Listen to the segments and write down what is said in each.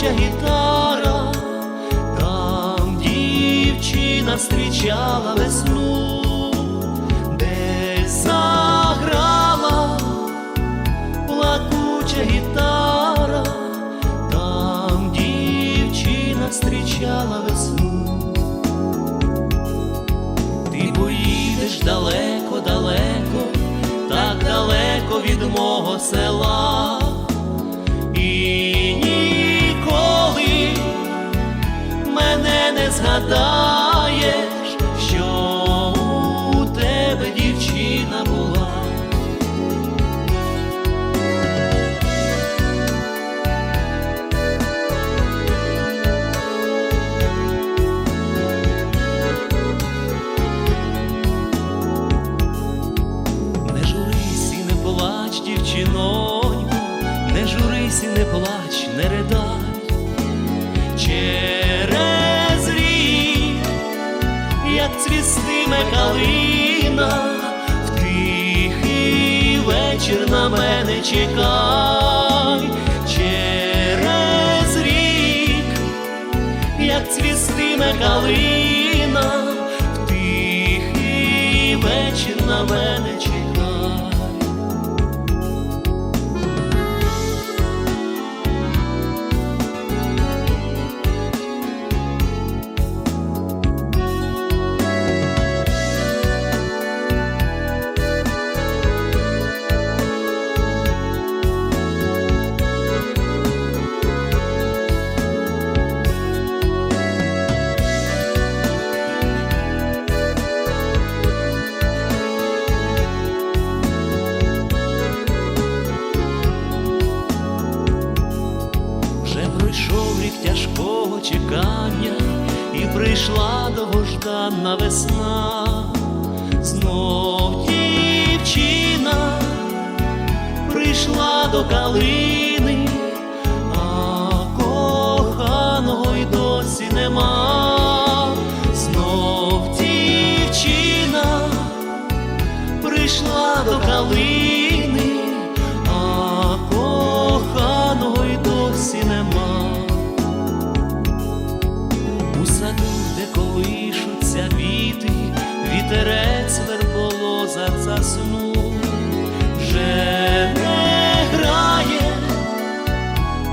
плакуча гітара, там дівчина зустрічала весну, десь заграла плакуча гітара, там дівчина зустрічала весну. Ти поїдеш далеко, далеко, так далеко від мого села, згадаєш, що у тебе дівчина була. Не журись і не плач, дівчинонько, не журись і не плач, не ридай. Як калина, в тихий вечір на мене чекай. Через рік, як цвістиме калина, в тихий вечір на мене чекай. Чекання, і прийшла довгожданна весна, знов дівчина прийшла до калини, а коханого й досі нема, знов дівчина прийшла до калини, вітерець верболоза заснув, вже не грає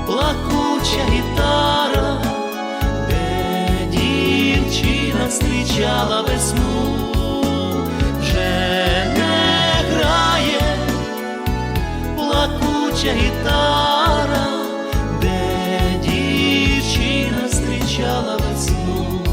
плакуча гітара, де дівчина зустрічала весну, вже не грає плакуча гітара, де дівчина зустрічала весну.